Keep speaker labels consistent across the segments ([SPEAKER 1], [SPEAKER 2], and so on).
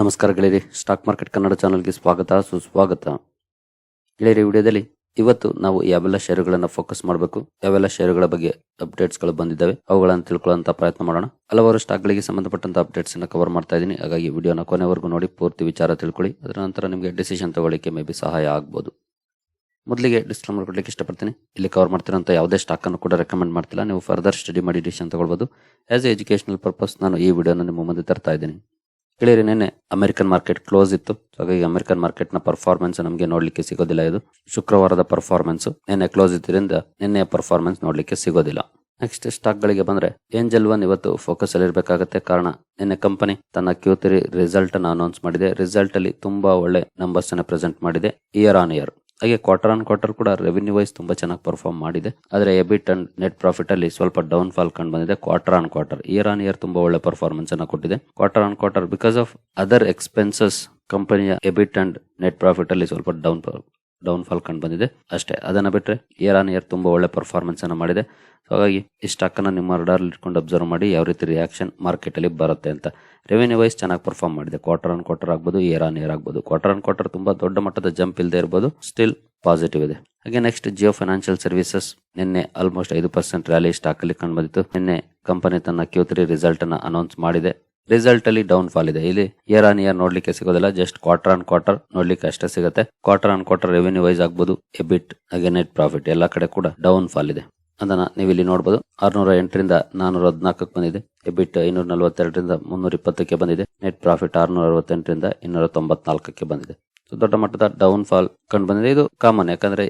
[SPEAKER 1] ನಮಸ್ಕಾರ ಗೆಳೆಯರಿ stock market Kannada ಚಾನಲ್ಗೆ ಸ್ವಾಗತ ಸುಸ್ವಾಗತ ಗೆಳೆಯರಿ ವಿಡಿಯೋದಲ್ಲಿ ಇವತ್ತು ನಾವು ಯಾವೆಲ್ಲ ಷೇರುಗಳನ್ನು ಫೋಕಸ್ ಮಾಡಬೇಕು ಯಾವೆಲ್ಲ ಷೇರುಗಳ ಬಗ್ಗೆ ಅಪ್ಡೇಟ್ಸ್ಗಳು ಬಂದಿದ್ದಾವೆ ಅವುಗಳನ್ನು ತಿಳ್ಕೊಳ್ಳುವಂತ ಪ್ರಯತ್ನ ಮಾಡೋಣ ಹಲವಾರು ಸ್ಟಾಕ್ ಗಳಿಗೆ ಸಂಬಂಧಪಟ್ಟಂತ ಅಪ್ಡೇಟ್ಸ್ ಕವರ್ ಮಾಡ್ತಾ ಇದ್ದೀನಿ ಹಾಗಾಗಿ ವಿಡಿಯೋನ ಕೊನೆವರೆಗೂ ನೋಡಿ ಪೂರ್ತಿ ವಿಚಾರ ತಿಳ್ಕೊಳ್ಳಿ ಅದರ ನಂತರ ನಿಮಗೆ ಡಿಸಿಷನ್ ತಗೊಳ್ಳಿಕ್ಕೆ ಮೇ ಬಿ ಸಹಾಯ ಆಗಬಹುದು ಮೊದಲಿಗೆ ಡಿಸ್ಕ್ಲೈಮರ್ ಕೊಡ್ಲಿಕ್ಕೆ ಇಷ್ಟಪಡ್ತೀನಿ ಇಲ್ಲಿ ಕವರ್ ಮಾಡ್ತಿರೋಂಥ ಯಾವುದೇ ಸ್ಟಾಕ್ ಅನ್ನು ಕೂಡ ರೆಕಮೆಂಡ್ ಮಾಡ್ತಿಲ್ಲ ನೀವು ಫರ್ದರ್ ಸ್ಟಡಿ ಮಾಡಿ ಡಿಸಿಷನ್ ತಗೊಳ್ಬೋದು ಆಸ್ ಎ ಎಜುಕೇಶನಲ್ ಪರ್ಪಸ್ ನಾನು ಈ ವಿಡಿಯೋನ ನಿಮ್ಮ ಮುಂದೆ ತರ್ತಾ ಇದ್ದೀನಿ ಕೇಳಿರಿ ನಿನ್ನೆ ಅಮೆರಿಕನ್ ಮಾರ್ಕೆಟ್ ಕ್ಲೋಸ್ ಇತ್ತು ಹಾಗಾಗಿ ಅಮೆರಿಕನ್ ಮಾರ್ಕೆಟ್ ನ ಪರ್ಫಾರ್ಮೆನ್ಸ್ ನಮಗೆ ನೋಡ್ಲಿಕ್ಕೆ ಸಿಗೋದಿಲ್ಲ ಇದು ಶುಕ್ರವಾರದ ಪರ್ಫಾರ್ಮೆನ್ಸ್ ನಿನ್ನೆ ಕ್ಲೋಸ್ ಇದ್ದರಿಂದ ನಿನ್ನೆ ಪರ್ಫಾರ್ಮೆನ್ಸ್ ನೋಡ್ಲಿಕ್ಕೆ ಸಿಗೋದಿಲ್ಲ ನೆಕ್ಸ್ಟ್ ಸ್ಟಾಕ್ ಗಳಿಗೆ ಬಂದ್ರೆ ಏಂಜಲ್ ಒನ್ ಇವತ್ತು ಫೋಕಸ್ ಅಲ್ಲಿ ಇರಬೇಕಾಗತ್ತೆ ಕಾರಣ ನಿನ್ನೆ ಕಂಪನಿ ತನ್ನ ಕ್ಯೂ ರಿಸಲ್ಟ್ ಅನ್ನು ಅನೌನ್ಸ್ ಮಾಡಿದೆ ರಿಸಲ್ಟ್ ಅಲ್ಲಿ ತುಂಬಾ ಒಳ್ಳೆ ನಂಬರ್ಸ್ ಅನ್ನ ಪ್ರೆಸೆಂಟ್ ಮಾಡಿದೆ ಇಯರ್ ಆನ್ ಇಯರ್ ಹಾಗೆ ಕ್ವಾರ್ಟರ್ ಆನ್ ಕ್ವಾರ್ಟರ್ ಕೂಡ ರೆವಿನ್ಯೂ ವೈಸ್ ತುಂಬಾ ಚೆನ್ನಾಗಿ ಪರ್ಫಾರ್ಮ್ ಮಾಡಿದೆ ಆದರೆ ಎಬಿಟ್ ಅಂಡ್ ನೆಟ್ ಪ್ರಾಫಿಟ್ ಅಲ್ಲಿ ಸ್ವಲ್ಪ ಡೌನ್ ಫಾಲ್ ಕಂಡು ಬಂದಿದೆ quarter on quarter year on year ತುಂಬಾ ಒಳ್ಳೆ ಪರ್ಫಾರ್ಮೆನ್ಸ್ ಅನ್ನ ಕೊಟ್ಟಿದೆ quarter on quarter because of other expenses ಕಂಪನಿಯ ಎಬಿಟ್ ಅಂಡ್ ನೆಟ್ ಪ್ರಾಫಿಟ್ ಅಲ್ಲಿ ಸ್ವಲ್ಪ ಡೌನ್ ಡೌನ್ ಫಾಲ್ ಕಂಡು ಬಂದಿದೆ ಅಷ್ಟೇ ಅದನ್ನ ಬಿಟ್ಟರೆ ಇಯರ್ ಆನ್ ಇಯರ್ ತುಂಬಾ ಒಳ್ಳೆ ಪರ್ಫಾರ್ಮೆನ್ಸ್ ಅನ್ನ ಮಾಡಿದೆ ಹಾಗಾಗಿ ಈ ಸ್ಟಾಕ್ ನಿಮ್ಮ ರಡಾರ್ ಇಟ್ಕೊಂಡು ಅಬ್ಸರ್ವ್ ಮಾಡಿ ಯಾವ ರೀತಿ ರಿಯಾಕ್ಷನ್ ಮಾರ್ಕೆಟ್ ಅಲ್ಲಿ ಬರುತ್ತೆ ಅಂತ ರೆವೆನ್ಯೂ ವೈಸ್ ಚೆನ್ನಾಗಿ ಪರ್ಫಾರ್ಮ್ ಮಾಡಿದೆ ಕ್ವಾರ್ಟರ್ ಆನ್ ಕ್ವಾರ್ಟರ್ ಆಗ್ಬೋದು ಇಯರ್ ಆನ್ ಇಯರ್ ಆಗ್ಬೋದು ಕ್ವಾರ್ಟರ್ ಆನ್ ಕ್ವಾರ್ಟರ್ ತುಂಬಾ ದೊಡ್ಡ ಮಟ್ಟದ ಜಂಪ್ ಇಲ್ಲದೆ ಇರ್ಬೋದು ಸ್ಟಿಲ್ ಪಾಸಿಟಿವ್ ಇದೆ ಹಾಗೆ ನೆಕ್ಸ್ಟ್ ಜಿಯೋ ಫೈನಾನ್ಷಿಯಲ್ ಸರ್ವಿಸಸ್ ನಿನ್ನೆ ಆಲ್ಮೋಸ್ಟ್ ಐದು ಪರ್ಸೆಂಟ್ ರ್ಯಾಲಿ ಸ್ಟಾಕ್ ಅಲ್ಲಿ ಕಂಡು ಬಂದಿತ್ತು ನಿನ್ನೆ ಕಂಪನಿ ತನ್ನ ಕ್ಯೂ ತ್ರೀ ರಿಸಲ್ಟ್ ಅನ್ನ ಅನೌನ್ಸ್ ಮಾಡಿದೆ ರಿಸಲ್ಟ್ ಅಲ್ಲಿ ಡೌನ್ ಫಾಲ್ ಇದೆ ಇಲ್ಲಿ ಇಯರ್ ಆನ್ ಇಯರ್ ನೋಡ್ಲಿಕ್ಕೆ ಸಿಗೋದಿಲ್ಲ ಜಸ್ಟ್ ಕ್ವಾರ್ಟರ್ ಆನ್ ಕ್ವಾರ್ಟರ್ ನೋಡ್ಲಿಕ್ಕೆ ಅಷ್ಟೇ ಸಿಗುತ್ತೆ quarter on quarter revenue wise ಆಗ್ಬೋದು ಎಬಿಟ್ ಹಾಗೆ ನೆಟ್ ಪ್ರಾಫಿಟ್ ಎಲ್ಲ ಕಡೆ ಕೂಡ ಡೌನ್ ಫಾಲ್ ಇದೆ ಅದನ್ನ ನೀವು ಇಲ್ಲಿ ನೋಡಬಹುದು ಆರ್ನೂರ ಎಂಟರಿಂದ ನಾನೂರ ಹದಿನಾಲ್ಕಕ್ಕೆ ಬಂದಿದೆ ಎಬಿಟ್ ಐನೂರ ನಲವತ್ತೆರಡರಿಂದ ಮುನ್ನೂರ ಇಪ್ಪತ್ತಕ್ಕೆ ಬಂದಿದೆ ನೆಟ್ ಪ್ರಾಫಿಟ್ ಆರ್ನೂರ ಅರವತ್ತೆಂಟರಿಂದ ಇನ್ನೂರ ತೊಂಬತ್ನಾಲ್ಕಕ್ಕೆ ಬಂದಿದೆ ದೊಡ್ಡ ಮಟ್ಟದ ಡೌನ್ ಫಾಲ್ ಕಂಡು ಬಂದಿದೆ ಇದು ಕಾಮನ್ ಯಾಕಂದ್ರೆ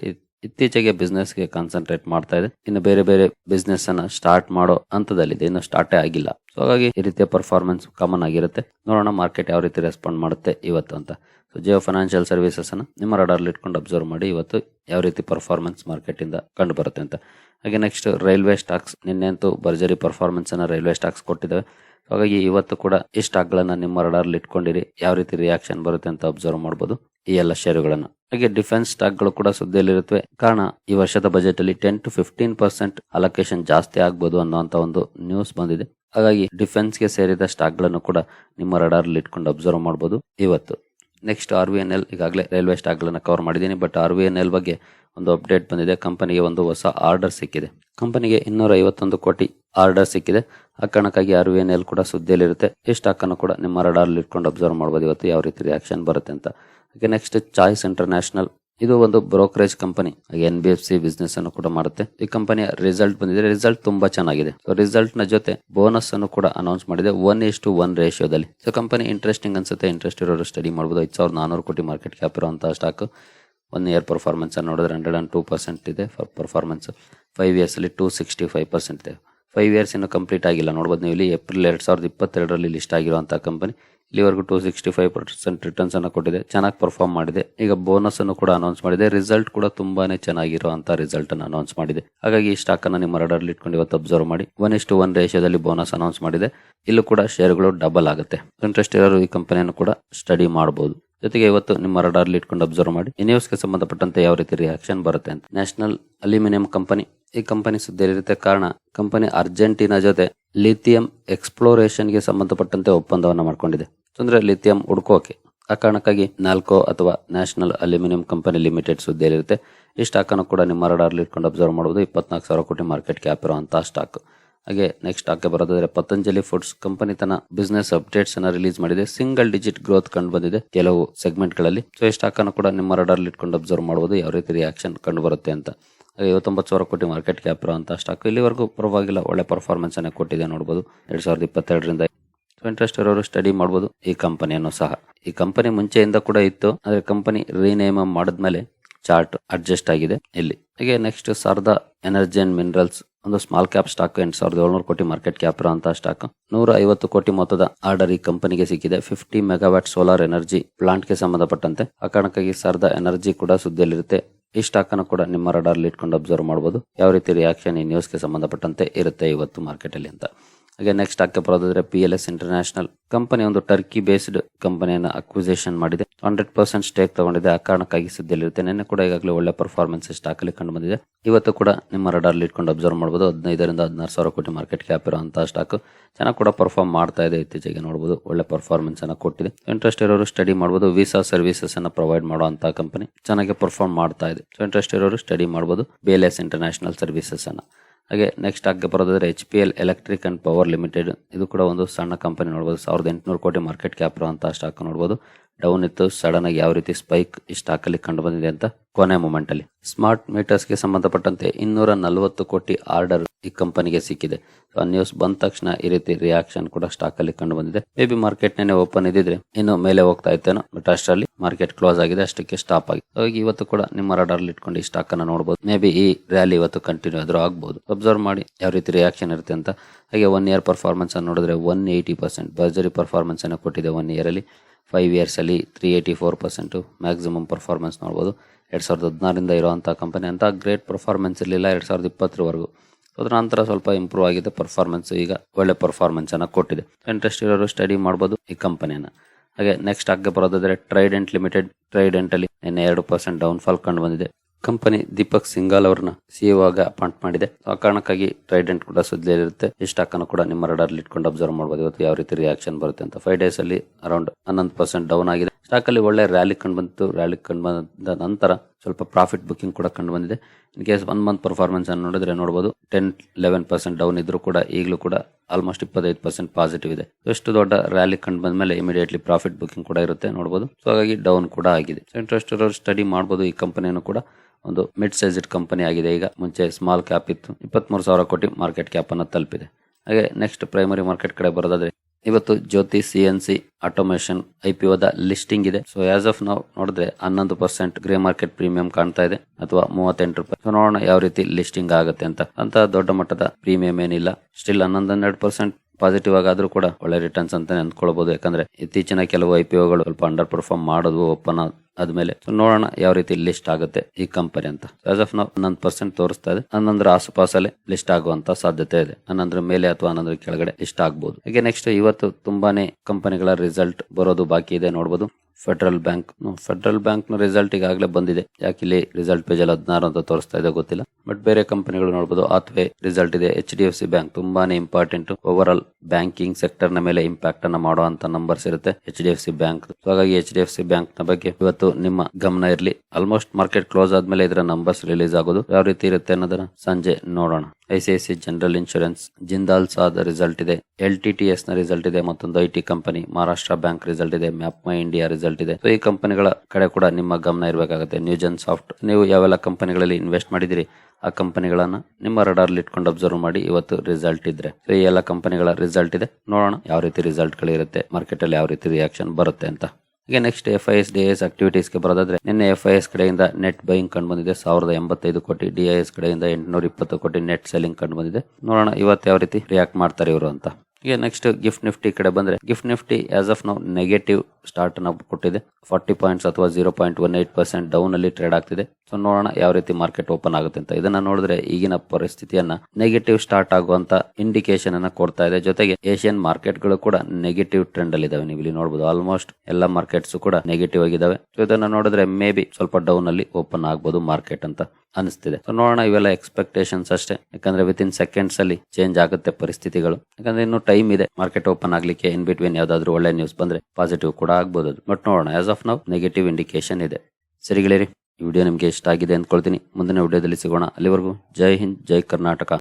[SPEAKER 1] ಇತ್ತೀಚೆಗೆ ಬಿಸ್ನೆಸ್ಗೆ ಕಾನ್ಸಂಟ್ರೇಟ್ ಮಾಡ್ತಾ ಇದೆ ಇನ್ನು ಬೇರೆ ಬೇರೆ ಬಿಸ್ನೆಸ್ ಅನ್ನ ಸ್ಟಾರ್ಟ್ ಮಾಡೋ ಹಂತದಲ್ಲಿದೆ ಇನ್ನು ಸ್ಟಾರ್ಟೇ ಆಗಿಲ್ಲ ಸೊ ಹಾಗಾಗಿ ಈ ರೀತಿಯ ಪರ್ಫಾರ್ಮೆನ್ಸ್ ಕಾಮನ್ ಆಗಿರುತ್ತೆ ನೋಡೋಣ ಮಾರ್ಕೆಟ್ ಯಾವ ರೀತಿ ರೆಸ್ಪಾಂಡ್ ಮಾಡುತ್ತೆ ಇವತ್ತು ಅಂತ ಸೊ ಜಿಯೋ ಫೈನಾನ್ಷಿಯಲ್ ಸರ್ವಿಸಸ್ ಅನ್ನು ನಿಮ್ಮ ರಡಾರ್ಲಿ ಇಟ್ಕೊಂಡು ಅಬ್ಸರ್ವ್ ಮಾಡಿ ಇವತ್ತು ಯಾವ ರೀತಿ ಪರ್ಫಾರ್ಮೆನ್ಸ್ ಮಾರ್ಕೆಟ್ ಇಂದ ಕಂಡು ಬರುತ್ತೆ ಅಂತ ಹಾಗೆ ನೆಕ್ಸ್ಟ್ ರೈಲ್ವೆ ಸ್ಟಾಕ್ಸ್ ನಿನ್ನೆ ಅಂತೂ ಭರ್ಜರಿ ಪರ್ಫಾರ್ಮೆನ್ಸ್ ಅನ್ನ ರೈಲ್ವೆ ಸ್ಟಾಕ್ಸ್ ಕೊಟ್ಟಿದ್ದಾವೆ ಹಾಗಾಗಿ ಇವತ್ತು ಕೂಡ ಈ ಸ್ಟಾಕ್ಗಳನ್ನ ನಿಮ್ಮ ರಡಾರ್ಲಿ ಇಟ್ಕೊಂಡಿರಿ ಯಾವ ರೀತಿ ರಿಯಾಕ್ಷನ್ ಬರುತ್ತೆ ಅಂತ ಅಬ್ಸರ್ವ್ ಮಾಡಬಹುದು ಈ ಎಲ್ಲ ಷೇರುಗಳನ್ನು ಹಾಗೆ ಡಿಫೆನ್ಸ್ ಸ್ಟಾಕ್ ಗಳು ಕೂಡ ಸುದ್ದಿಯಲ್ಲಿರುತ್ತವೆ ಕಾರಣ ಈ ವರ್ಷದ ಬಜೆಟ್ ಅಲ್ಲಿ ten to fifteen percent allocation ಜಾಸ್ತಿ ಆಗ್ಬೋದು ಅನ್ನುವಂತ ಒಂದು ನ್ಯೂಸ್ ಬಂದಿದೆ ಹಾಗಾಗಿ ಡಿಫೆನ್ಸ್ ಗೆ ಸೇರಿದ ಸ್ಟಾಕ್ ಗಳನ್ನು ಕೂಡ ನಿಮ್ಮ ರಡಾರ್ಲಿ ಇಟ್ಕೊಂಡು ಅಬ್ಸರ್ವ್ ಮಾಡಬಹುದು ಇವತ್ತು next R V N L ಈಗಾಗಲೇ ರೈಲ್ವೆ ಸ್ಟಾಕ್ಗಳನ್ನು ಕವರ್ ಮಾಡಿದ್ದೀನಿ but R V N L ಬಗ್ಗೆ ಒಂದು ಅಪ್ಡೇಟ್ ಬಂದಿದೆ ಕಂಪನಿಗೆ ಒಂದು ಹೊಸ ಆರ್ಡರ್ ಸಿಕ್ಕಿದೆ ಕಂಪನಿಗೆ ಇನ್ನೂರ ಐವತ್ತೊಂದು ಕೋಟಿ ಆರ್ಡರ್ ಸಿಕ್ಕಿದೆ ಆ ಕಾರಣಕ್ಕಾಗಿ ಆರ್ ವಿ ಎನ್ ಎಲ್ ಕೂಡ ಸುದ್ದಿಯಲ್ಲಿರುತ್ತೆ ಈ ಸ್ಟಾಕನ್ನು ಕೂಡ ನಿಮ್ಮ ರಡಾರ್ಲಿ ಇಟ್ಕೊಂಡು ಅಬ್ಸರ್ವ್ ಮಾಡ್ಬೋದು ಇವತ್ತು ಯಾವ ರೀತಿ ರಿಯಾಕ್ಷನ್ ಬರುತ್ತೆ ಅಂತ ಹಾಗೆ ನೆಕ್ಸ್ಟ್ ಚಾಯ್ಸ್ ಇಂಟರ್ನ್ಯಾಷನಲ್ ಇದು ಒಂದು brokerage company N B F C business ಅನ್ನು ಕೂಡ ಮಾಡುತ್ತೆ ಈ ಕಂಪನಿಯ ರಿಸಲ್ಟ್ ಬಂದಿದೆ ರಿಸಲ್ಟ್ ತುಂಬಾ ಚೆನ್ನಾಗಿದೆ ರಿಸಲ್ಟ್ ನ ಜೊತೆ ಬೋನಸ್ ಅನ್ನು ಕೂಡ ಅನೌನ್ಸ್ ಮಾಡಿದೆ ಒನ್ ಇಸ್ ಟು ಒನ್ ರೇಷಿಯೋದಲ್ಲಿ ಸೊ ಕಂಪನಿ ಇಂಟ್ರೆಸ್ಟಿಂಗ್ ಅನ್ಸುತ್ತೆ ಇಂಟ್ರೆಸ್ಟ್ ಇರೋರು ಸ್ಟಡಿ ಮಾಡಬಹುದು ಐದು ಸಾವಿರದ ನಾನೂರು ಕೋಟಿ ಮಾರ್ಕೆಟ್ ಕ್ಯಾಪ್ ಇರುವಂತಹ ಸ್ಟಾಕ್ ಒನ್ ಇಯರ್ ಪರ್ಫಾರ್ಮೆನ್ಸ್ ಅನ್ನು ನೋಡಿದ್ರೆ ಹಂಡ್ರೆಡ್ ಅಂಡ್ ಟೂ ಪರ್ಸೆಂಟ್ ಇದೆ ಪರ್ಫಾರ್ಮೆನ್ಸ್ ಫೈವ್ ಇಯರ್ಸ್ ಅಲ್ಲಿ ಟೂ ಸಿಕ್ಸ್ಟಿ ಫೈವ್ ಪರ್ಸೆಂಟ್ ಇದೆ ಫೈವ್ ಇಯರ್ಸ್ ಇನ್ನು ಕಂಪ್ಲೀಟ್ ಆಗಿಲ್ಲ ನೋಡಬಹುದು ನೀವು ಇಲ್ಲಿ ಏಪ್ರಿಲ್ ಎರಡ್ ಸಾವಿರದ ಇಪ್ಪತ್ತೆರಡರಲ್ಲಿ ಲಿಸ್ಟ್ ಆಗಿರುವಂತಹ ಕಂಪನಿ ಇಲ್ಲಿವರೆಗೂ two sixty five percent returns ಅನ್ನು ಕೊಟ್ಟಿದೆ ಚೆನ್ನಾಗಿ ಪರ್ಫಾರ್ಮ್ ಮಾಡಿದೆ ಈಗ ಬೋನಸ್ ಅನ್ನು ಕೂಡ ಅನೌನ್ಸ್ ಮಾಡಿದೆ ರಿಸಲ್ಟ್ ಕೂಡ ತುಂಬಾನೇ ಚೆನ್ನಾಗಿರುವಂತಹ ರಿಸಲ್ಟ್ ಅನ್ನು ಅನೌನ್ಸ್ ಮಾಡಿದೆ ಹಾಗಾಗಿ ಈ ಸ್ಟಾಕ್ ಅನ್ನು ನಿಮ್ಮ ರಡರ್ ಇಟ್ಕೊಂಡು ಇವತ್ತು ಅಬ್ಸರ್ವ್ ಮಾಡಿ ಒನ್ ಇಷ್ಟು ಒನ್ ರೇಷಿಯೋದಲ್ಲಿ ಬೋನಸ್ ಅನೌನ್ಸ್ ಮಾಡಿದೆ ಇಲ್ಲೂ ಕೂಡ ಶೇರ್ಗಳು ಡಬಲ್ ಆಗುತ್ತೆ ಇಂಟ್ರೆಸ್ಟ್ ಇರೋರು ಈ ಕಂಪನಿಯನ್ನು ಕೂಡ ಸ್ಟಡಿ ಮಾಡಬಹುದು ಜೊತೆಗೆ ಇವತ್ತು ನಿಮ್ಮ ರಡಾರ್ಲಿ ಇಟ್ಕೊಂಡು ಅಬ್ಸರ್ವ್ ಮಾಡಿ ಈ ನ್ಯೂಸ್ಗೆ ಸಂಬಂಧಪಟ್ಟಂತೆ ಯಾವ ರೀತಿ ರಿಯಾಕ್ಷನ್ ಬರುತ್ತೆ ಅಂತ ನ್ಯಾಷನಲ್ ಅಲ್ಯೂಮಿನಿಯಂ ಕಂಪನಿ ಈ ಕಂಪನಿ ಸುದ್ದಿ ಇರುತ್ತೆ ಕಾರಣ ಕಂಪನಿ ಅರ್ಜೆಂಟೀನಾ ಜೊತೆ ಲಿಥಿಯಂ ಎಕ್ಸ್ಪ್ಲೋರೇಷನ್ಗೆ ಸಂಬಂಧಪಟ್ಟಂತೆ ಒಪ್ಪಂದವನ್ನು ಮಾಡಿಕೊಂಡಿದೆ ಅಂದರೆ ಲಿಥಿಯಂ ಹುಡುಕೋಕೆ ಆ ಕಾರಣಕ್ಕಾಗಿ ನಾಲ್ಕೋ ಅಥವಾ ನ್ಯಾಷನಲ್ ಅಲ್ಯೂಮಿನಿಯಂ ಕಂಪನಿ ಲಿಮಿಟೆಡ್ ಸುದ್ದಿಯಲ್ಲಿರುತ್ತೆ ಈ ಸ್ಟಾಕನ್ನು ಕೂಡ ನಿಮ್ಮ ರಡಾರ್ಲಿ ಇಟ್ಕೊಂಡು ಅಬ್ಸರ್ವ್ ಮಾಡಬಹುದು ಇಪ್ಪತ್ನಾಲ್ಕು ಸಾವಿರ ಕೋಟಿ ಮಾರ್ಕೆಟ್ ಕ್ಯಾಪ್ ಇರುವಂತಹ ಸ್ಟಾಕ್ ಹಾಗೆ ನೆಕ್ಸ್ಟ್ ಸ್ಟಾಕ್ಗೆ ಬರೋದಾದ್ರೆ ಪತಂಜಲಿ ಫುಡ್ಸ್ ಕಂಪನಿ ತನ್ನ ಬಿಸ್ನೆಸ್ ಅಪ್ಡೇಟ್ಸ್ ಅನ್ನು ರಿಲೀಸ್ ಮಾಡಿದೆ ಸಿಂಗಲ್ ಡಿಜಿಟ್ ಗ್ರೋತ್ ಕಂಡು ಬಂದಿದೆ ಕೆಲವು ಸೆಗ್ಮೆಂಟ್ ಗಳಲ್ಲಿ ಸೊ ಈ ಸ್ಟಾಕ್ ಅನ್ನು ಕೂಡ ನಿಮ್ಮ ರಡಾರ್ಲಿ ಇಟ್ಕೊಂಡು ಅಬ್ಸರ್ವ್ ಮಾಡಬಹುದು ಯಾವ ರೀತಿ ರಿಯಾಕ್ಷನ್ ಕಂಡು ಬರುತ್ತೆ ಅಂತ ಐವತ್ತೊಂಬತ್ತು ಸಾವಿರ ಕೋಟಿ ಮಾರ್ಕೆಟ್ ಕ್ಯಾಪ್ ಅಂತ ಸ್ಟಾಕ್ ಇಲ್ಲಿವರೆಗೂ ಪರವಾಗಿಲ್ಲ ಒಳ್ಳೆ ಪರ್ಫಾರ್ಮೆನ್ಸ್ ಅನ್ನ ಕೊಟ್ಟಿದೆ ನೋಡಬಹುದು ಎರಡ್ ಸಾವಿರದ ಇಪ್ಪತ್ತೆರಡರಿಂದ ಇಂಟ್ರೆಸ್ಟ್ ಇರೋರು ಸ್ಟಡಿ ಮಾಡಬಹುದು ಈ ಕಂಪನಿಯನ್ನು ಸಹ ಈ ಕಂಪನಿ ಮುಂಚೆಯಿಂದ ಕೂಡ ಇತ್ತು ಆದರೆ ಕಂಪನಿ ರೀನೇಮ್ ಮಾಡಿದ್ಮೇಲೆ ಚಾರ್ಟ್ ಅಡ್ಜಸ್ಟ್ ಆಗಿದೆ ಇಲ್ಲಿ ಹಾಗೆ next Sarda Energy and Minerals ಒಂದು ಸ್ಮಾಲ್ ಕ್ಯಾಪ್ ಸ್ಟಾಕ್ ಎಂಟು ಸಾವಿರದ ಏಳ್ನೂರು ಕೋಟಿ ಮಾರ್ಕೆಟ್ ಕ್ಯಾಪ್ ಅಂತ ಸ್ಟಾಕ್ ನೂರ ಐವತ್ತು ಕೋಟಿ ಮೊತ್ತದ ಆರ್ಡರ್ ಈ ಕಂಪನಿಗೆ ಸಿಕ್ಕಿದೆ fifty megawatt solar energy plant ಗೆ ಸಂಬಂಧಪಟ್ಟಂತೆ ಆ ಕಾರಣಕ್ಕಾಗಿ ಸಾರದಾ ಎನರ್ಜಿ ಕೂಡ ಸುದ್ದಿಯಲ್ಲಿರುತ್ತೆ ಈ ಸ್ಟಾಕ್ ಅನ್ನು ಕೂಡ ನಿಮ್ಮ ರಡಾರ್ಲಿ ಇಟ್ಕೊಂಡು ಅಬ್ಸರ್ವ್ ಮಾಡಬಹುದು ಯಾವ ರೀತಿ ರಿಯಾಕ್ಷನ್ ಈ ನ್ಯೂಸ್ಗೆ ಸಂಬಂಧಪಟ್ಟಂತೆ ಇರುತ್ತೆ ಇವತ್ತು ಮಾರ್ಕೆಟ್ ಅಲ್ಲಿ ಅಂತ ಹಾಗೆ ನೆಕ್ಸ್ಟ್ ಹಾಕಿ ಬರೋದಾದ್ರೆ P L S international company ಒಂದು ಟರ್ಕಿ ಬೇಸ್ಡ್ ಕಂಪನಿಯನ್ನು ಅಕ್ವಿಸೇಷನ್ ಮಾಡಿದೆ ಹಂಡ್ರೆಡ್ ಪರ್ಸೆಂಟ್ ಸ್ಟೇಕ್ ತಗೊಂಡಿದೆ ಆ ಕಾರಣಕ್ಕಾಗಿ ಸುದ್ದಿಯಲ್ಲಿರುತ್ತೆ ನಿನ್ನೆ ಕೂಡ ಈಗಾಗಲೇ ಒಳ್ಳೆ ಪರ್ಫಾರ್ಮೆನ್ಸ್ ಸ್ಟಾಕ್ ಅಲ್ಲಿ ಕಂಡು ಬಂದಿದೆ ಇವತ್ತು ಕೂಡ ನಿಮ್ಮ ರಡಾರ್ ಇಟ್ಕೊಂಡು ಅಬ್ಸರ್ವ್ ಮಾಡಬಹುದು ಹದಿನೈದರಿಂದ ಹದಿನಾರು ಸಾವಿರ ಕೋಟಿ ಮಾರ್ಕೆಟ್ ಕ್ಯಾಪ್ ಇರುವಂತಹ ಸ್ಟಾಕ್ ಚೆನ್ನಾಗಿ ಕೂಡ ಪರ್ಫಾರ್ಮ್ ಮಾಡ್ತಾ ಇದೆ ಇತ್ತೀಚೆಗೆ ನೋಡಬಹುದು ಒಳ್ಳೆ ಪರ್ಫಾರ್ಮೆನ್ಸ್ ಅನ್ನ ಕೊಟ್ಟಿದೆ ಇಂಟ್ರೆಸ್ಟ್ ಇರೋರು ಸ್ಟಡಿ ಮಾಡಬಹುದು ವೀಸಾ ಸರ್ವಿಸಸ್ ಅನ್ನ ಪ್ರೊವೈಡ್ ಮಾಡುವಂತಹ ಕಂಪನಿ ಚೆನ್ನಾಗಿ ಪರ್ಫಾರ್ಮ್ ಮಾಡ್ತಾ ಇದೆ ಸೊ ಇಂಟ್ರೆಸ್ಟ್ ಇರೋರು ಸ್ಟಡಿ ಮಾಡಬಹುದು ಬಿ ಎಸ್ ಇಂಟರ್ನ್ಯಾಷನಲ್ ಸರ್ವಿಸಸ್ ಅನ್ನ ಹಾಗೆ ನೆಕ್ಸ್ಟ್ ಹಾಗೆ ಬರೋದಾದ್ರೆ H P L Electric and Power Limited ಇದು ಕೂಡ ಒಂದು ಸಣ್ಣ ಕಂಪನಿ ನೋಡ್ಬೋದು ಸಾವಿರದ ಎಂಟುನೂರು ಕೋಟಿ ಮಾರ್ಕೆಟ್ ಕ್ಯಾಪ್ ಅಂತ ಸ್ಟಾಕ್ ನೋಡ್ಬೋದು ಡೌನ್ ಇತ್ತು ಸಡನ್ ಆಗಿ ಯಾವ ರೀತಿ ಸ್ಪೈಕ್ ಈ ಸ್ಟಾಕಲ್ಲಿ ಕಂಡು ಬಂದಿದೆ ಅಂತ ಕೊನೆ ಮೂಮೆಂಟ್ ಅಲ್ಲಿ ಸ್ಮಾರ್ಟ್ ಮೀಟರ್ಸ್ ಗೆ ಸಂಬಂಧಪಟ್ಟಂತೆ ಇನ್ನೂರ ನಲವತ್ತು ಕೋಟಿ ಆರ್ಡರ್ ಈ ಕಂಪನಿಗೆ ಸಿಕ್ಕಿದೆ ಆ ನ್ಯೂಸ್ ಬಂದ ತಕ್ಷಣ ಈ ರೀತಿ ರಿಯಾಕ್ಷನ್ ಕೂಡ ಸ್ಟಾಕ್ ಅಲ್ಲಿ ಕಂಡು ಬಂದಿದೆ ಮೇ ಬಿ ಮಾರ್ಕೆಟ್ ನೇ ಓಪನ್ ಇದ್ದಿದ್ರೆ ಇನ್ನು ಮೇಲೆ ಹೋಗ್ತಾ ಇತ್ತೇನೋ ಬಟ್ ಅಷ್ಟರಲ್ಲಿ ಮಾರ್ಕೆಟ್ ಕ್ಲೋಸ್ ಆಗಿದೆ ಅಷ್ಟಕ್ಕೆ ಸ್ಟಾಪ್ ಆಗಿದೆ ಹಾಗಾಗಿ ಇವತ್ತು ಕೂಡ ನಿಮ್ಮ ಅಲ್ಲಿ ಇಟ್ಕೊಂಡು ಈ ಸ್ಟಾಕ್ ಅನ್ನ ನೋಡಬಹುದು ಮೇ ಬಿ ಈ ರ್ಯಾಲಿ ಇವತ್ತು ಕಂಟಿನ್ಯೂ ಆದ್ರೂ ಆಗಬಹುದು ಅಬ್ಸರ್ವ್ ಮಾಡಿ ಯಾವ ರೀತಿ ರಿಯಾಕ್ಷನ್ ಇರುತ್ತೆ ಅಂತ ಹಾಗೆ ಒನ್ ಇಯರ್ ಪರ್ಫಾರ್ಮೆನ್ಸ್ ಅನ್ನು ನೋಡಿದ್ರೆ ಒನ್ ಏಯ್ಟಿ ಪರ್ಸೆಂಟ್ ಬರ್ಜರಿ ಪರ್ಫಾರ್ಮೆನ್ಸ್ ಅನ್ನು ಕೊಟ್ಟಿದೆ ಒನ್ ಇಯರ್ ಅಲ್ಲಿ ಫೈವ್ ಇಯರ್ಸ್ ಅಲ್ಲಿ three eighty four percent maximum performance ನೋಡಬಹುದು ಎರಡು ಸಾವಿರದ ಹದಿನಾರಿಂದ ಇರುವಂಥ ಕಂಪನಿ ಅಂತ ಗ್ರೇಟ್ ಪರ್ಫಾರ್ಮೆನ್ಸ್ ಇರಲಿಲ್ಲ ಎರಡು ಸಾವಿರದ ಇಪ್ಪತ್ತರವರೆಗೂ ಅದರ ನಂತರ ಸ್ವಲ್ಪ ಇಂಪ್ರೂವ್ ಆಗಿದೆ ಪರ್ಫಾರ್ಮೆನ್ಸ್ ಈಗ ಒಳ್ಳೆ ಪರ್ಫಾರ್ಮೆನ್ಸ್ ಅನ್ನ ಕೊಟ್ಟಿದೆ ಇಂಟ್ರೆಸ್ಟ್ ಇರೋರು ಸ್ಟಡಿ ಮಾಡ್ಬೋದು ಈ ಕಂಪನಿಯನ್ನು ಹಾಗೆ ನೆಕ್ಸ್ಟ್ ಆಗಿ ಬರೋದಾದ್ರೆ ಟ್ರೈಡೆಂಟ್ ಲಿಮಿಟೆಡ್ ಟ್ರೈಡೆಂಟಲ್ಲಿ ನಿನ್ನೆ ಎರಡು ಪರ್ಸೆಂಟ್ ಡೌನ್ಫಾಲ್ ಕಂಡು ಬಂದಿದೆ ಕಂಪನಿ ದೀಪಕ್ ಸಿಂಗಾಲ್ ಅವರನ್ನ ಸಿಇಒ e ಆಗಿ ಅಪಾಯಿಂಟ್ ಮಾಡಿದೆ ಆ ಕಾರಣಕ್ಕಾಗಿ ಟ್ರೈಡೆಂಟ್ ಕೂಡ ಸುದ್ದಿಯಲ್ಲಿರುತ್ತೆ ಈ ಸ್ಟಾಕ್ ಅನ್ನು ಕೂಡ ನಿಮ್ಮ ರಡಾರ್ ಇಟ್ಕೊಂಡು ಅಬ್ಸರ್ವ್ ಮಾಡಬಹುದು ಇವತ್ತು ಯಾವ ರೀತಿ ರಿಯಾಕ್ಷನ್ ಬರುತ್ತೆ ಅಂತ ಫೈವ್ ಡೇಸ್ ಅಲ್ಲಿ ಅರೌಂಡ್ ಹನ್ನೊಂದು ಪರ್ಸೆಂಟ್ ಡೌನ್ ಆಗಿದೆ ಸ್ಟಾಕ್ ಅಲ್ಲಿ ಒಳ್ಳೆ ರ್ಯಾಲಿ ಕಂಡು ಬಂತು ರ್ಯಾಲಿ ಕಂಡು ಬಂದ ನಂತರ ಸ್ವಲ್ಪ ಪ್ರಾಫಿಟ್ ಬುಕ್ಕಿಂಗ್ ಕೂಡ ಕಂಡು ಬಂದಿದೆ in case one month performance ಅನ್ನು ನೋಡಿದ್ರೆ ನೋಡಬಹುದು ಟೆನ್ ಲೆವೆನ್ ಪರ್ಸೆಂಟ್ ಡೌನ್ ಇದ್ರೂ ಕೂಡ ಈಗಲೂ ಕೂಡ ಆಲ್ಮೋಸ್ಟ್ ಇಪ್ಪತ್ತೈದು ಪರ್ಸೆಂಟ್ ಪಾಸಿಟಿವ್ ಇದೆ ಎಷ್ಟು ದೊಡ್ಡ ರ್ಯಾಲಿ ಕಂಡು ಬಂದ ಮೇಲೆ ಇಮಿಡಿಯೇಟ್ಲಿ ಪ್ರಾಫಿಟ್ ಬುಕ್ಕಿಂಗ್ ಕೂಡ ಇರುತ್ತೆ ನೋಡಬಹುದು ಸೊ ಹಾಗಾಗಿ ಡೌನ್ ಕೂಡ ಆಗಿದೆ ಸೊ ಇಂಟ್ರೆಸ್ಟ್ ಇರೋರು ಸ್ಟಡಿ ಮಾಡಬಹುದು ಈ ಕಂಪನಿಯನ್ನು ಕೂಡ ಒಂದು ಮಿಡ್ ಸೈಜ್ಡ್ ಕಂಪನಿ ಆಗಿದೆ ಈಗ ಮುಂಚೆ ಸ್ಮಾಲ್ ಕ್ಯಾಪ್ ಇತ್ತು ಇಪ್ಪತ್ಮೂರು ಸಾವಿರ ಕೋಟಿ ಮಾರ್ಕೆಟ್ ಕ್ಯಾಪ್ ಅನ್ನು ತಲುಪಿದೆ ಹಾಗೆ ನೆಕ್ಸ್ಟ್ ಪ್ರೈಮರಿ ಮಾರ್ಕೆಟ್ ಕಡೆ ಬರೋದಾದ್ರೆ ಇವತ್ತು Jyoti C N C Automation I P listing ಇದೆ ಸೊ ಆಸ್ ಆಫ್ ನಾವು ನೋಡಿದ್ರೆ ಹನ್ನೊಂದು ಪರ್ಸೆಂಟ್ ಗ್ರೇ ಮಾರ್ಕೆಟ್ ಪ್ರೀಮಿಯಂ ಕಾಣ್ತಾ ಇದೆ ಅಥವಾ ಮೂವತ್ತೆಂಟು ರೂಪಾಯಿ ಸೊ ನೋಡೋಣ ಯಾವ ರೀತಿ ಲಿಸ್ಟಿಂಗ್ ಆಗುತ್ತೆ ಅಂತ ಅಂತ ದೊಡ್ಡ ಮಟ್ಟದ ಪ್ರೀಮಿಯಂ ಏನಿಲ್ಲ ಸ್ಟಿಲ್ ಹನ್ನೊಂದು ಹನ್ನೆರಡು ಪರ್ಸೆಂಟ್ ಪಾಸಿಟಿವ್ ಆಗಾದ್ರೂ ಕೂಡ ಒಳ್ಳೆ ರಿಟರ್ನ್ಸ್ ಅಂತಾನೆ ಅಂದ್ಕೊಳ್ಬಹುದು ಯಾಕಂದ್ರೆ ಇತ್ತೀಚಿನ ಕೆಲವು ಐ ಪಿ ಸ್ವಲ್ಪ ಅಂಡರ್ ಪರ್ಫಾರ್ಮ್ ಮಾಡೋದು ಓಪನ್ ಆದ್ಮೇಲೆ ನೋಡೋಣ ಯಾವ ರೀತಿ ಲಿಸ್ಟ್ ಆಗುತ್ತೆ ಈ ಕಂಪನಿ ಅಂತ ಆಸ್ ಆಫ್ ನಾವು ಹನ್ನೊಂದು ಪರ್ಸೆಂಟ್ ತೋರಿಸ್ತಾ ಇದೆ ಹನ್ನೊಂದ್ರ ಆಸುಪಾಸಲ್ಲೇ ಲಿಸ್ಟ್ ಆಗುವಂತ ಸಾಧ್ಯತೆ ಇದೆ ಹನ್ನೊಂದ್ರ ಮೇಲೆ ಅಥವಾ ಹನ್ನೊಂದ್ರ ಕೆಳಗಡೆ ಲಿಸ್ಟ್ ಆಗ್ಬಹುದು ಹಾಗೆ ನೆಕ್ಸ್ಟ್ ಇವತ್ತು ತುಂಬಾನೇ ಕಂಪನಿಗಳ ರಿಸಲ್ಟ್ ಬರೋದು ಬಾಕಿ ಇದೆ ನೋಡಬಹುದು ಫೆಡರಲ್ ಬ್ಯಾಂಕ್ ಫೆಡರಲ್ ಬ್ಯಾಂಕ್ ನ ರಿಸಲ್ಟ್ ಈಗಾಗಲೇ ಬಂದಿದೆ ಯಾಕೆ ಇಲ್ಲಿ ರಿಸಲ್ಟ್ ಪೇಜ್ ಅಲ್ಲಿ ಹದಿನಾರು ಅಂತ ತೋರಿಸ್ತಾ ಇದೆ ಗೊತ್ತಿಲ್ಲ ಬಟ್ ಬೇರೆ ಕಂಪನಿಗಳು ನೋಡಬಹುದು ಆತ್ವೆ ರಿಸಲ್ಟ್ ಇದೆ H D F C Bank ತುಂಬಾನೇ important over all banking sector ನ ಮೇಲೆ ಇಂಪ್ಯಾಕ್ಟ್ ಅನ್ನ ಅಂತ ನಂಬರ್ಸ್ ಇರುತ್ತೆ H D F C Bank ಹಾಗಾಗಿ H D F C Bank ನ ಬಗ್ಗೆ ಇವತ್ತು ನಿಮ್ಮ ಗಮನ ಇರಲಿ ಆಲ್ಮೋಸ್ಟ್ ಮಾರ್ಕೆಟ್ ಕ್ಲೋಸ್ ಆದ್ಮೇಲೆ ಇದರ ನಂಬರ್ಸ್ ರಿಲೀಸ್ ಆಗೋದು ಯಾವ ರೀತಿ ಇರುತ್ತೆ ಅನ್ನೋದನ್ನ ಸಂಜೆ ನೋಡೋಣ I C I C general insurance Jindal ಸಾದ ರಿಸಲ್ಟ್ ಇದೆ ಎಲ್ ಟಿ ಟಿ ಎಸ್ ನ ರಿಸಲ್ಟ್ ಇದೆ ಮತ್ತೊಂದು I T company Maharashtra bank result ಇದೆ ಮ್ಯಾಪ್ ಮೈ ಇಂಡಿಯಾ ರಿಸಲ್ಟ್ ಇದೆ ಸೊ ಈ ಕಂಪನಿಗಳ ಕಡೆ ಕೂಡ ನಿಮ್ಮ ಗಮನ ಇರಬೇಕಾಗುತ್ತೆ ನ್ಯೂಜನ್ ಸಾಫ್ಟ್ ನೀವು ಯಾವೆಲ್ಲ ಕಂಪನಿಗಳಲ್ಲಿ ಇನ್ವೆಸ್ಟ್ ಮಾಡಿದಿರಿ ಆ ಕಂಪನಿಗಳನ್ನ ನಿಮ್ಮ ರಡಾರ್ಲಿ ಇಟ್ಕೊಂಡು ಅಬ್ಸರ್ವ್ ಮಾಡಿ ಇವತ್ತು ರಿಸಲ್ಟ್ ಇದ್ರೆ ಈ ಎಲ್ಲ ಕಂಪನಿಗಳ ರಿಸಲ್ಟ್ ಇದೆ ನೋಡೋಣ ಯಾವ ರೀತಿ ರಿಸಲ್ಟ್ ಗಳಿರುತ್ತೆ ಮಾರ್ಕೆಟ್ ಅಲ್ಲಿ ಯಾವ ರೀತಿ ರಿಯಾಕ್ಷನ್ ಬರುತ್ತೆ ಅಂತ ಈಗ next F I S D S ಗೆ ಬರೋದಾದ್ರೆ ನಿನ್ನೆ ಎಫ್ ಐ ಎಸ್ ಕಡೆಯಿಂದ ನೆಟ್ ಬೈಯಿಂಗ್ ಕಂಡು ಬಂದಿದೆ ಸಾವಿರದ ಎಂಬತ್ತೈದು ಕೋಟಿ ಡಿ ಐ ಎಸ್ ಕಡೆಯಿಂದ ಎಂಟುನೂರ ಇಪ್ಪತ್ತು ಕೋಟಿ ನೆಟ್ ಸೆಲ್ಲಿಂಗ್ ಕಂಡು ಬಂದಿದೆ ನೋಡೋಣ ಇವತ್ತು ಯಾವ ರೀತಿ ರಿಯಾಕ್ಟ್ ಮಾಡ್ತಾರೆ ಇವರು ಅಂತ ಈಗ ನೆಕ್ಸ್ಟ್ ಗಿಫ್ಟ್ ನಿಫ್ಟಿ ಕಡೆ ಬಂದ್ರೆ ಗಿಫ್ಟ್ ನಿಫ್ಟಿ ಆಸ್ ಆಫ್ ನಾವು ನೆಗೆಟಿವ್ ಸ್ಟಾರ್ಟ್ ಅನ್ನ ಕೊಟ್ಟಿದೆ ಫಾರ್ಟಿ ಪಾಯಿಂಟ್ಸ್ ಅಥವಾ zero point one eight percent down ಅಲ್ಲಿ ಟ್ರೇಡ್ ಆಗ್ತಿದೆ ಸೊ ನೋಡೋಣ ಯಾವ ರೀತಿ ಮಾರ್ಕೆಟ್ ಓಪನ್ ಆಗುತ್ತೆ ಅಂತ ಇದನ್ನ ನೋಡಿದ್ರೆ ಈಗಿನ ಪರಿಸ್ಥಿತಿಯನ್ನ ನೆಗೆಟಿವ್ ಸ್ಟಾರ್ಟ್ ಆಗುವಂತ ಇಂಡಿಕೇಶನ್ ಅನ್ನ ಕೊಡ್ತಾ ಇದೆ ಜೊತೆಗೆ ಏಷ್ಯನ್ ಮಾರ್ಕೆಟ್ ಗಳು ಕೂಡ ನೆಗೆಟಿವ್ ಟ್ರೆಂಡ್ ಅಲ್ಲಿ ಇದಾವೆ ನೀವು ಇಲ್ಲಿ ನೋಡಬಹುದು ಆಲ್ಮೋಸ್ಟ್ ಎಲ್ಲಾ ಮಾರ್ಕೆಟ್ಸ್ ಕೂಡ ನೆಗೆಟಿವ್ ಆಗಿದಾವೆ ಸೊ ಇದನ್ನ ನೋಡಿದ್ರೆ ಮೇ ಬಿ ಸ್ವಲ್ಪ ಡೌನ್ ಅಲ್ಲಿ ಓಪನ್ ಆಗಬಹುದು ಮಾರ್ಕೆಟ್ ಅಂತ ಅನಿಸ್ತಿದೆ ಸೊ ನೋಡೋಣ ಇವೆಲ್ಲ ಎಕ್ಸ್ಪೆಕ್ಟೇಷನ್ಸ್ ಅಷ್ಟೇ ಯಾಕಂದ್ರೆ ವಿತ್ ಇನ್ ಸೆಕೆಂಡ್ಸ್ ಅಲ್ಲಿ ಚೇಂಜ್ ಆಗುತ್ತೆ ಪರಿಸ್ಥಿತಿಗಳು ಯಾಕಂದ್ರೆ ಇನ್ನು ಟೈಮ್ ಇದೆ ಮಾರ್ಕೆಟ್ ಓಪನ್ ಆಗ್ಲಿಕ್ಕೆ ಇನ್ ಬಿಟ್ವೀನ್ ಯಾವ್ದಾದ್ರು ಒಳ್ಳೆ ನ್ಯೂಸ್ ಬಂದ್ರೆ ಪಾಸಿಟಿವ್ ಕೂಡ ಆಗ್ಬೋದು ಬಟ್ ನೋಡೋಣ as of now negative indication ಇದೆ ಸರಿಗಳಿರಿ ಈ ವಿಡಿಯೋ ನಿಮ್ಗೆ ಇಷ್ಟ ಆಗಿದೆ ಅಂದ್ಕೊಳ್ತೀನಿ ಮುಂದಿನ ವಿಡಿಯೋದಲ್ಲಿ ಸಿಗೋಣ ಅಲ್ಲಿವರೆಗೂ ಜೈ ಹಿಂದ್ ಜೈ ಕರ್ನಾಟಕ